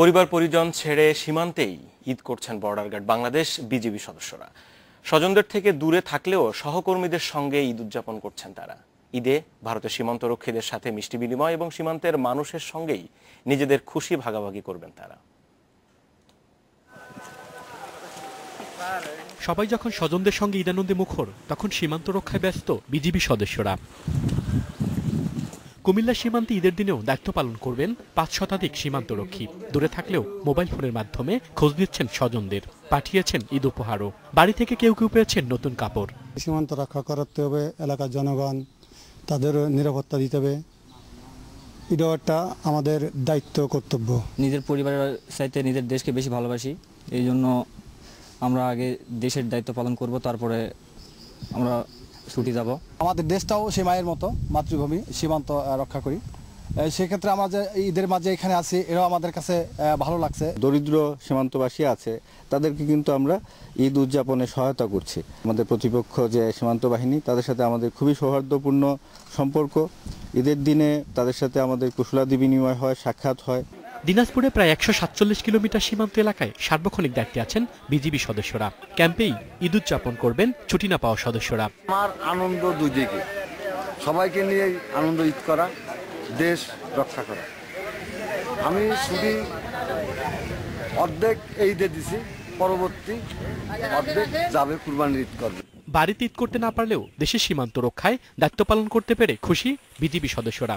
পরিবার পরিজন ছেড়ে সীমান্তেই ঈদ করছেন বর্ডার গার্ড বাংলাদেশ বিজিবি সদস্যরা। স্বজনদের থেকে দূরে থাকলেও সহকর্মীদের সঙ্গে ঈদ উদযাপন করছেন তারা। ঈদে ভারতের সীমান্তরক্ষীদের সাথে মিষ্টি বিনিময় এবং সীমান্তের মানুষের সঙ্গেই নিজেদের খুশি ভাগাভাগি করবেন তারা। সবাই যখন স্বজনদের সঙ্গে ঈদানন্দে মুখর, তখন সীমান্ত রক্ষায় ব্যস্ত বিজিবি সদস্যরা। কুমিল্লা সীমান্তে ঈদের দিনেও দায়িত্ব পালন করবেন পাঁচ শতাধিক সীমান্তরক্ষী। দূরে থাকলেও মোবাইল ফোনের মাধ্যমে খোঁজ নিচ্ছেন স্বজনদের। পাঠিয়েছেন ঈদ উপহারও। বাড়ি থেকে কেউ কেউ পেয়েছেন নতুন কাপড়। সীমান্ত রক্ষা করতে হবে এলাকার জনগণ তাদের নিরাপত্তা দিতে হবে। এটাও একটা আমাদের দায়িত্ব কর্তব্য। নিজের পরিবারের চাইতে নিজের দেশকে বেশি ভালোবাসি। এই জন্য আমরা আগে দেশের দায়িত্ব পালন করব তারপরে আমরা ছুটি যাব। আমাদের দেশটাও সে মায়ের মতো মাতৃভূমি সীমান্ত রক্ষা করি। সেক্ষেত্রে আমরা যে ঈদের মাঝে এখানে আছি এরাও আমাদের কাছে ভালো লাগছে। দরিদ্র সীমান্তবাসী আছে তাদেরকে কিন্তু আমরা ঈদ উদযাপনে সহায়তা করছি। আমাদের প্রতিপক্ষ যে সীমান্ত বাহিনী তাদের সাথে আমাদের খুবই সৌহার্দ্যপূর্ণ সম্পর্ক। ঈদের দিনে তাদের সাথে আমাদের কুশলাদি বিনিময় হয় সাক্ষাৎ হয়। দিনাজপুরে প্রায় একশো সাতচল্লিশ কিলোমিটার সীমান্ত এলাকায় সার্বক্ষণিক দায়িত্বে আছেন বিজিবি সদস্যরা। ক্যাম্পেই ঈদ উদযাপন করবেন ছুটি না পাওয়া সদস্যরা। আমার আনন্দ দুই দিকে। সবাইকে নিয়ে আনন্দ ঈদ করা দেশ রক্ষা করা। আমি ছুটি অর্ধেক এই দিয়ে দিছি পরবর্তী অর্ধেক যাবে কুরবানির ঈদ করবে। বাড়িতে ঈদ করতে না পারলেও দেশের সীমান্ত রক্ষায় দায়িত্ব পালন করতে পেরে খুশি বিজিবি সদস্যরা।